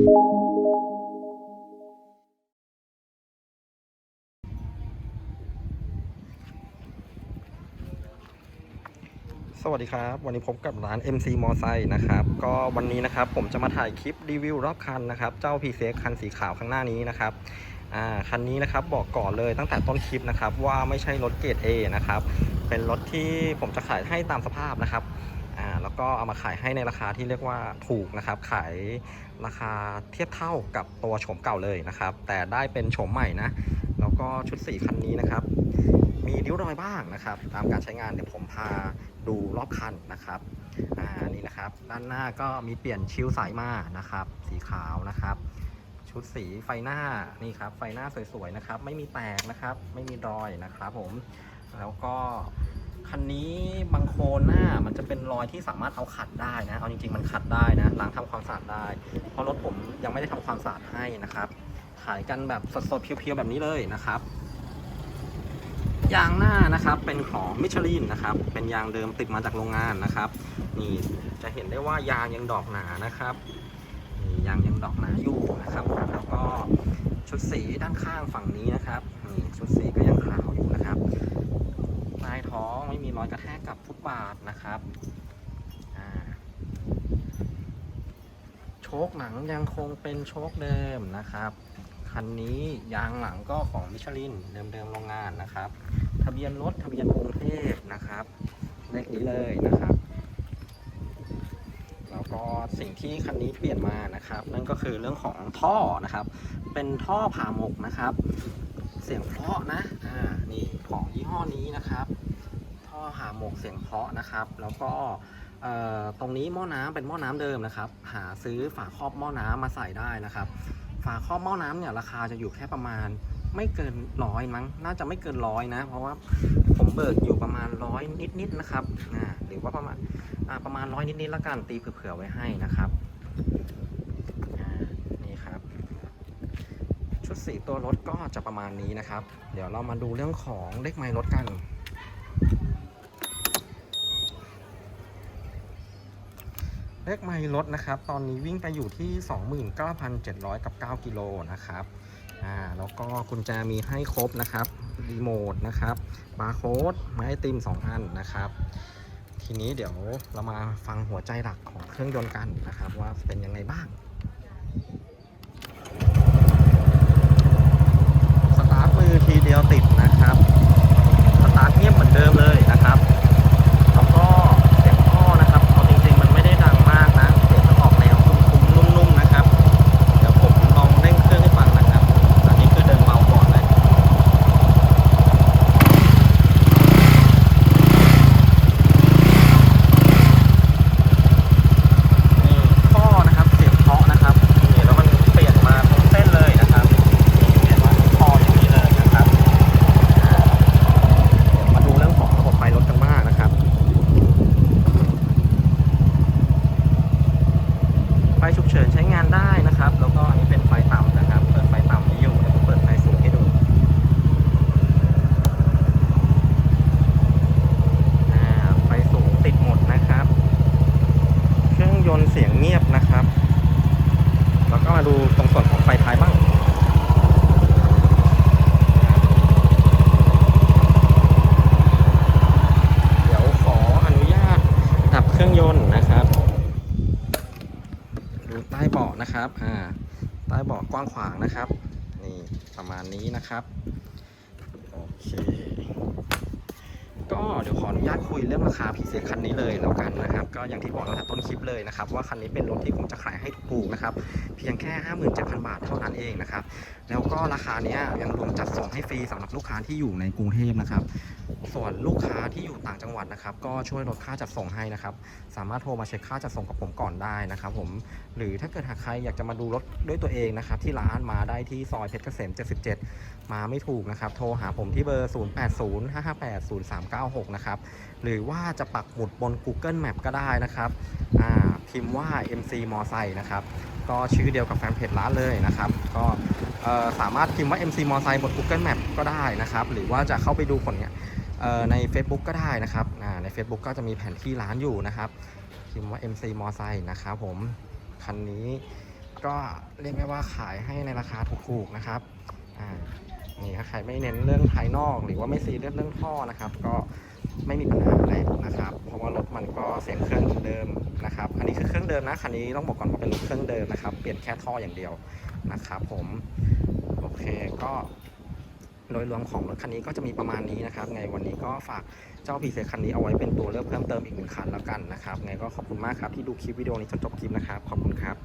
สวัสดีครับ วันนี้พบกับร้าน MC m o ไซค์นะครับ ก็วันนี้นะครับผมจะมาถ่ายคลิปรีวิวรอบคันนะครับ เจ้า p ีเคันสีขาวข้างหน้านี้นะครับอ่าคันนี้นะครับบอกก่อนเลยตั้งแต่ต้นคลิปนะครับ ว่าไม่ใช่รถเกรด A นะครับ เป็นรถที่ผมจะขายให้ตามสภาพนะครับ แล้วก็เอามาขายให้ในราคาที่เรียกว่าถูกนะครับ ขายราคาเทียบเท่ากับตัวโฉมเก่าเลยนะครับ แต่ได้เป็นโฉมใหม่นะ แล้วก็ชุดสีคันนี้นะครับ มีริ้วรอยบ้างนะครับ ตามการใช้งานเดี๋ยวผมพาดูรอบคันนะครับอ่านี่นะครับ ด้านหน้าก็มีเปลี่ยนชิลสายมานะครับ สีขาวนะครับ ชุดสีไฟหน้านี่ครับ ไฟหน้าสวยๆนะครับ ไม่มีแตกนะครับ ไม่มีรอยนะครับ ผมแล้วก็ คันนี้บางโคนหน้ามันจะเป็นรอยที่สามารถเอาขัดได้นะ เอาจริงๆมันขัดได้นะล้างทำความสะอาดได้ เพราะรถผมยังไม่ได้ทำความสะอาดให้นะครับ ขายกันแบบสดๆเพียวๆแบบนี้เลยนะครับยางหน้านะครับเป็นของมิชลินนะครับ เป็นยางเดิมติดมาจากโรงงานนะครับ นี่จะเห็นได้ว่ายางยังดอกหนานะครับนี่ยางยังดอกหนาอยู่นะครับ แล้วก็ชุดสีด้านข้างฝั่งนี้นะครับนี่ชุดสีก็ยังขาวอยู่นะครับใต้ ท้องไม่มีรอยกระแทกกับฟุตบาทนะครับโชคหนังยังคงเป็นโชคเดิมนะครับคันนี้ยางหลังก็ของมิชลินเดิมๆโรงงานนะครับ ทะเบียนรถทะเบียนกรุงเทพนะครับเลขนี้เลยนะครับแล้วก็สิ่งที่คันนี้เปลี่ยนมานะครับ นั่นก็คือเรื่องของท่อนะครับ เป็นท่อผ่าหมกนะครับ เสียงเพราะนะอ่านี่ของยี่ห้อนี้นะครับ ผ่าหมกเสียงเพาะนะครับ แล้วก็ตรงนี้หม้อน้ำเป็นหม้อน้ำเดิมนะครับ หาซื้อฝาครอบหม้อน้ำมาใส่ได้นะครับ ฝาครอบหม้อน้ำเนี่ยราคาจะอยู่แค่ประมาณไม่เกินร้อยมั้ง น่าจะไม่เกินร้อยนะ เพราะว่าผมเบิกอยู่ประมาณร้อยนิดๆนะครับอ่าหรือว่าประมาณประมาณร้อยนิดๆแล้วกันตีเผื่อๆไว้ให้นะครับนี่ครับ ชุดสีตัวรถก็จะประมาณนี้นะครับ เดี๋ยวเรามาดูเรื่องของเลขไมล์รถกัน เลขไมล์รถนะครับ ตอนนี้วิ่งไปอยู่ที่ 29,700 กับ 9 กิโลนะครับ อ่า แล้วก็กุญแจมีให้ครบนะครับ รีโมทนะครับ บาร์โค้ด ไม้ติม 2 อันนะครับ ทีนี้เดี๋ยวเรามาฟังหัวใจหลักของเครื่องยนต์กันนะครับ ว่าเป็นยังไงบ้าง สตาร์ทมือทีเดียวติดนะครับ สตาร์ทเงียบเหมือนเดิมเลยนะครับ แล้วก็เสียงท่อนะครับเอาจริงๆ มันไม่ได้ดังมากนะ เสียงมันออกแนวคุ้มๆนุ่มๆนะครับ เดี๋ยวผมลองเร่งเครื่องให้ฟังนะครับ อันนี้คือเดินเบาก่อนเลยนี่ท่อนะครับ เสียงเพราะนะครับ นี่แล้วมันเปลี่ยนมาตรงเส้นเลยนะครับนี่เปลี่ยนมาท่ออย่างนี้เลยนะครับอ่าเดี๋ยวมาดูเรื่องของระบบไฟรถกันบ้างนะครับ ไฟฉุก เฉินใช้งานได้นะครับ แล้วก็อันนี้เป็นไฟต่ำนะครับ เปิดไฟต่ำนี้อยู่แล้วก็เปิดไฟสูงให้ดูไฟสูงติดหมดนะครับ เครื่องยนต์เสียงเงียบนะครับ แล้วก็มาดูตรงส่วนของไฟท้ายบ้าง เดี๋ยวขออนุญาตดับเครื่องยนต์นะครับ ดูใต้เบาะ นะครับอ่าใต้เบาะกว้างขวางนะครับ นี่ประมาณนี้นะครับโอเคก็เดี๋ยวขออนุญาตคุยเรื่องราคาพิเศษคันนี้เลยแล้วกันนะครับ ก็อย่างที่บอกตั้งแต่ต้นคลิปเลยนะครับว่าคันนี้เป็นรถที่ผมจะขายให้ถูกๆนะครับเพียงแค่ 57,000 บาทเท่านั้นเองนะครับแล้วก็ราคาเนี้ยยังรวมจัดส่งให้ฟรีสำหรับลูกค้าที่อยู่ในกรุงเทพนะครับส่วนลูกค้าที่อยู่ต่างจังหวัดนะครับก็ช่วยลดค่าจัดส่งให้นะครับสามารถโทรมาเช็คค่าจัดส่งกับผมก่อนได้นะครับผมหรือถ้าเกิดหากใครอยากจะมาดูรถด้วยตัวเองนะครับที่ร้านมาได้ที่ซอยเพชรเกษม 77 มาไม่ถูกนะครับโทรหาผมที่เบอร์ 0805580396 นะครับหรือว่าจะปักหมุดบน Google Map ก็ได้นะครับพิมพ์ว่า MC มอไซค์นะครับก็ชื่อเดียวกับแฟนเพจร้านเลยนะครับก็สามารถพิมพ์ว่า MC มอไซค์บน Google Map ก็ได้นะครับหรือว่าจะเข้าไปดูผลเนี่ยใน Facebook ก็ได้นะครับใน Facebook ก็จะมีแผนที่ร้านอยู่นะครับพิมพ์ว่า MC มอไซค์นะครับผมคันนี้ก็เรียกได้ว่าขายให้ในราคาถูกๆนะครับ นี่ถ้าใครไม่เน้นเรื่องภายนอก หรือว่าไม่ซีเรียสเรื่องท่อนะครับ ก็ไม่มีปัญหาอะไรนะครับ เพราะว่ารถมันก็เสียงเครื่องเดิมนะครับ อันนี้คือเครื่องเดิมนะคันนี้ต้องบอกก่อนว่าเป็นรถเครื่องเดิมนะครับ เปลี่ยนแค่ท่ออย่างเดียวนะครับผม โอเคก็โดยรวมของรถคันนี้ก็จะมีประมาณนี้นะครับ ไงวันนี้ก็ฝากเจ้าพีเซคันนี้เอาไว้เป็นตัวเลือกเพิ่มเติมอีกหนึ่งคันแล้วกันนะครับ ไงก็ขอบคุณมากครับที่ดูคลิปวิดีโอนี้จนจบคลิปนะครับ ขอบคุณครับ